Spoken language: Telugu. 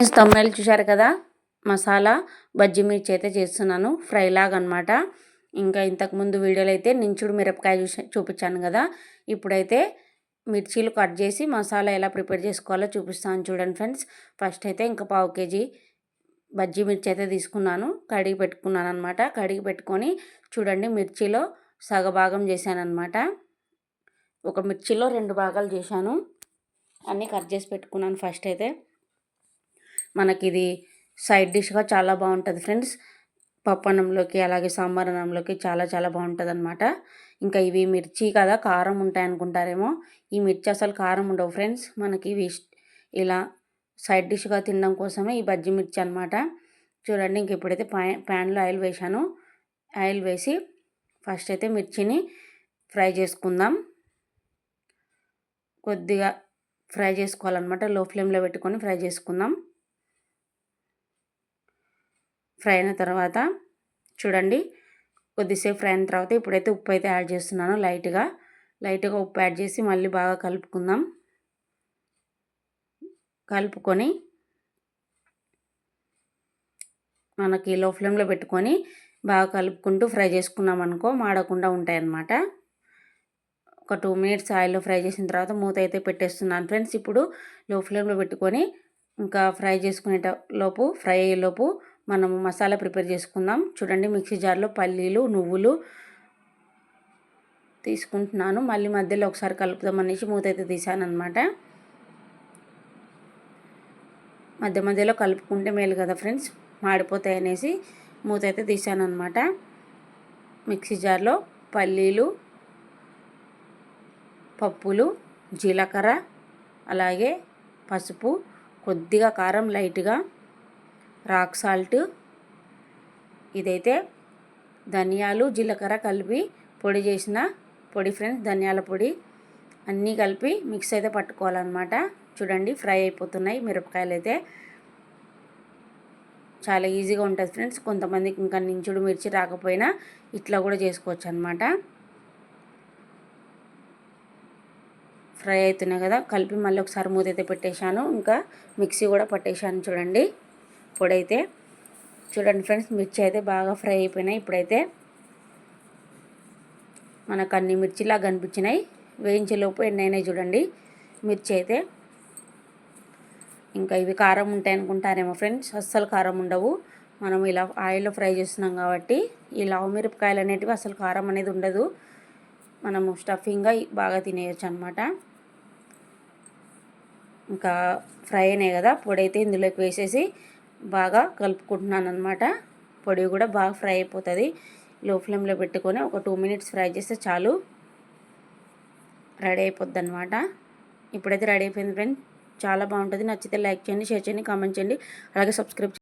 తమ్ముళ్ళు చూశారు కదా? మసాలా బజ్జి మిర్చి అయితే చేస్తున్నాను. ఫ్రైలాగా అనమాట ఇంకా ఇంతకుముందు వీడియోలో అయితే నించుడు మిరపకాయ చూసి చూపించాను కదా? ఇప్పుడైతే మిర్చీలు కట్ చేసి మసాలా ఎలా ప్రిపేర్ చేసుకోవాలో చూపిస్తాను చూడండి ఫ్రెండ్స్. ఫస్ట్ అయితే ఇంకా పావు కేజీ బజ్జీ మిర్చి అయితే తీసుకున్నాను. కడిగి పెట్టుకున్నాను అనమాట. కడిగి పెట్టుకొని చూడండి మిర్చిలో సగభాగం చేశాను అనమాట ఒక మిర్చిలో రెండు భాగాలు చేశాను. అన్నీ కట్ చేసి పెట్టుకున్నాను ఫస్ట్ అయితే. మనకి ఇది సైడ్ డిష్గా చాలా బాగుంటుంది ఫ్రెండ్స్. పప్పన్నంలోకి అలాగే సాంబార్ అన్నంలోకి చాలా చాలా బాగుంటుంది అనమాట ఇంకా ఇవి మిర్చి కదా కారం ఉంటాయి అనుకుంటారేమో ఈ మిర్చి అసలు కారం ఉండవు ఫ్రెండ్స్. మనకి ఇవి ఇలా సైడ్ డిష్గా తినడం కోసమే ఈ బజ్జి మిర్చి అనమాట చూడండి ఇంక ఇప్పుడైతే ప్యాన్లో ఆయిల్ వేసాను ఆయిల్ వేసి ఫస్ట్ అయితే మిర్చిని ఫ్రై చేసుకుందాం. కొద్దిగా ఫ్రై చేసుకోవాలన్నమాట. లో ఫ్లేమ్లో పెట్టుకొని ఫ్రై చేసుకుందాం. ఫ్రై అయిన తర్వాత చూడండి కొద్దిసేపు ఫ్రై అయిన తర్వాత ఇప్పుడైతే ఉప్పు అయితే యాడ్ చేస్తున్నాను లైట్గా. లైట్గా ఉప్పు యాడ్ చేసి మళ్ళీ బాగా కలుపుకుందాం. కలుపుకొని మనకి లో ఫ్లేమ్లో పెట్టుకొని బాగా కలుపుకుంటూ ఫ్రై చేసుకున్నాం అనుకో మాడకుండా ఉంటాయన్నమాట. ఒక టూ మినిట్స్ ఆయిల్లో ఫ్రై చేసిన తర్వాత మూత అయితే పెట్టేస్తున్నాను. ఫ్రెండ్స్ ఇప్పుడు లో ఫ్లేమ్లో పెట్టుకొని ఇంకా ఫ్రై చేసుకునేట లోపు ఫ్రై అయ్యేలోపు మనము మసాలా ప్రిపేర్ చేసుకుందాం. చూడండి మిక్సీ జార్లో పల్లీలు నువ్వులు తీసుకుంటున్నాను. మళ్ళీ మధ్యలో ఒకసారి కలుపుదాం అనేసి మూత అయితే తీసాను అనమాట మధ్య మధ్యలో కలుపుకుంటే మేలు కదా ఫ్రెండ్స్? మాడిపోతాయి అనేసి మూత అయితే తీసాను అనమాట మిక్సీ జార్లో పల్లీలు పప్పులు జీలకర్ర అలాగే పసుపు కొద్దిగా కారం లైట్గా రాక్ సాల్ట్ ఇదైతే ధనియాలు జీలకర్ర కలిపి పొడి చేసిన పొడి ఫ్రెండ్స్ ధనియాల పొడి అన్నీ కలిపి మిక్స్ అయితే పట్టుకోవాలన్నమాట. చూడండి ఫ్రై అయిపోతున్నాయి మిరపకాయలు అయితే. చాలా ఈజీగా ఉంటుంది ఫ్రెండ్స్ కొంతమందికి ఇంకా నించుడు మిర్చి రాకపోయినా ఇట్లా కూడా చేసుకోవచ్చు అనమాట ఫ్రై అవుతున్నాయి కదా కలిపి మళ్ళీ ఒకసారి మూత అయితే పెట్టేశాను ఇంకా మిక్సీ కూడా పట్టేశాను చూడండి. పొడైతే చూడండి ఫ్రెండ్స్ మిర్చి అయితే బాగా ఫ్రై అయిపోయినాయి. ఇప్పుడైతే మనకు అన్ని మిర్చిలా కనిపించినాయి. వేయించేలోపు ఎన్నైనాయి చూడండి. మిర్చి అయితే ఇంకా ఇవి కారం ఉంటాయి అనుకుంటారేమో ఫ్రెండ్స్ అస్సలు కారం ఉండవు. మనం ఇలా ఆయిల్లో ఫ్రై చేస్తున్నాం కాబట్టి ఈ లావు మిరపకాయలు అనేటివి అసలు కారం అనేది ఉండదు. మనము స్టఫింగ్గా బాగా తినేయచ్చు అనమాట ఇంకా ఫ్రై అయినాయి కదా పొడి అయితే ఇందులోకి వేసేసి బాగా కలుపుకుంటున్నాను అనమాట పొడి కూడా బాగా ఫ్రై అయిపోతుంది. లో ఫ్లేమ్లో పెట్టుకొని ఒక టూ మినిట్స్ ఫ్రై చేస్తే చాలు. రెడీ అయిపోద్ది అనమాట ఇప్పుడైతే రెడీ అయిపోయింది ఫ్రెండ్. చాలా బాగుంటుంది. నచ్చితే లైక్ చేయండి షేర్ చేయండి కామెంట్ చేయండి. అలాగే సబ్స్క్రైబ్